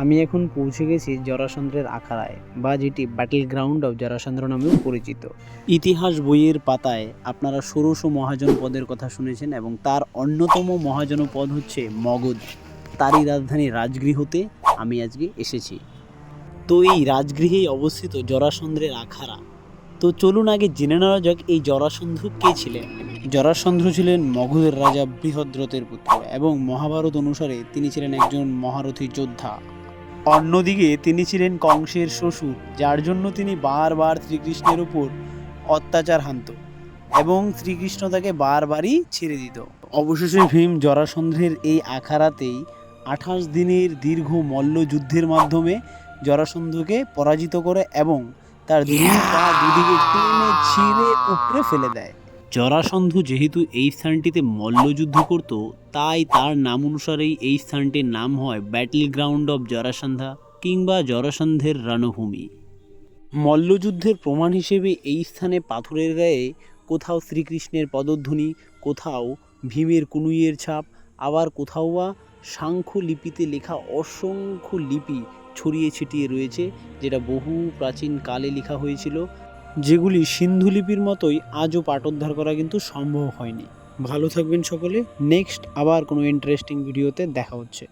আমি এখন পৌঁছে গেছি জরাসন্দ্রের আখাড়ায়, বা যেটি ব্যাটেল গ্রাউন্ড অফ জরাসন্দ্র নামেও পরিচিত। ইতিহাস বইয়ের পাতায় আপনারা ষোড়শ মহাজন পদের কথা শুনেছেন এবং তার অন্যতম মহাজন পদ হচ্ছে মগধ। তারই রাজধানী রাজগৃহতে আমি আজকে এসেছি। তো এই রাজগৃহেই অবস্থিত জরাসন্দ্রের আখাড়া। তো চলুন আগে জেনে নেওয়া যাক এই জরাসন্ধ কে ছিলেন? জরাসন্ধ ছিলেন মগধের রাজা বৃহদ্রথের পুত্র এবং মহাভারত অনুসারে তিনি ছিলেন একজন মহারথী যোদ্ধা। অন্যদিকে তিনি ছিলেন কংসের শ্বশুর, যার জন্য তিনি বারবার শ্রীকৃষ্ণের উপর অত্যাচার হানত এবং শ্রীকৃষ্ণ তাকে বারবারই ছেড়ে দিত। অবশেষে ভীম জরাসন্ধের এই আখারাতেই আঠাশ দিনের দীর্ঘ মল্লযুদ্ধের মাধ্যমে জরাসন্ধকে পরাজিত করে এবং তার দুদিকে টেনে ছিঁড়ে উপড়ে ফেলে দেয়। জরাসন্ধ যেহেতু এই স্থানটিতে মল্লযুদ্ধ করত, তাই তার নাম অনুসারেই এই স্থানটির নাম হয় ব্যাটল গ্রাউন্ড অফ জরাসন্ধা কিংবা জরাসন্ধের রণভূমি। মল্লযুদ্ধের প্রমাণ হিসেবে এই স্থানে পাথরের গায়ে কোথাও শ্রীকৃষ্ণের পদধ্বনি, কোথাও ভীমের কুনুইয়ের ছাপ, আবার কোথাও বা সাংখ্য লিপিতে লেখা অসংখ্য লিপি ছড়িয়ে ছিটিয়ে রয়েছে, যেটা বহু প্রাচীন কালে লেখা হয়েছিল। যেগুলি সিন্ধু লিপির মতোই আজও পাঠোদ্ধার করা কিন্তু সম্ভব হয়নি। ভালো থাকবেন সকলে। নেক্সট আবার কোনো ইন্টারেস্টিং ভিডিওতে দেখা হচ্ছে।